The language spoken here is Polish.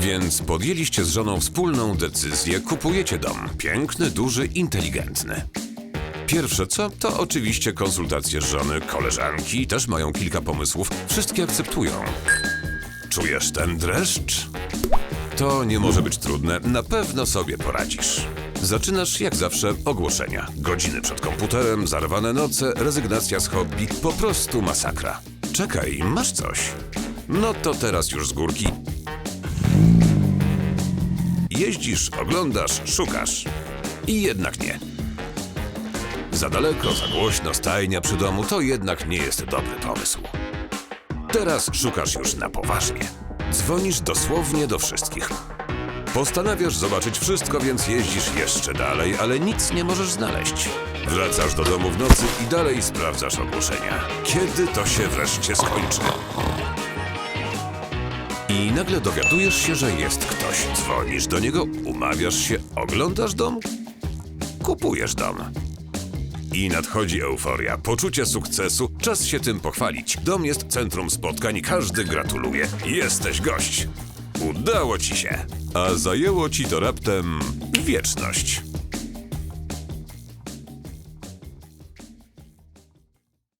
Więc podjęliście z żoną wspólną decyzję, kupujecie dom. Piękny, duży, inteligentny. Pierwsze co, to oczywiście konsultacje żony, koleżanki też mają kilka pomysłów, wszystkie akceptują. Czujesz ten dreszcz? To nie może być trudne, na pewno sobie poradzisz. Zaczynasz jak zawsze ogłoszenia. Godziny przed komputerem, zarwane noce, rezygnacja z hobby, po prostu masakra. Czekaj, masz coś. No to teraz już z górki. Jeździsz, oglądasz, szukasz. I jednak nie. Za daleko, za głośno, stajnia przy domu to jednak nie jest dobry pomysł. Teraz szukasz już na poważnie. Dzwonisz dosłownie do wszystkich. Postanawiasz zobaczyć wszystko, więc jeździsz jeszcze dalej, ale nic nie możesz znaleźć. Wracasz do domu w nocy i dalej sprawdzasz ogłoszenia. Kiedy to się wreszcie skończy? I nagle dowiadujesz się, że jest ktoś. Dzwonisz do niego, umawiasz się, oglądasz dom, kupujesz dom. I nadchodzi euforia, poczucie sukcesu, czas się tym pochwalić. Dom jest centrum spotkań, każdy gratuluje. Jesteś gość. Udało ci się. A zajęło ci to raptem wieczność.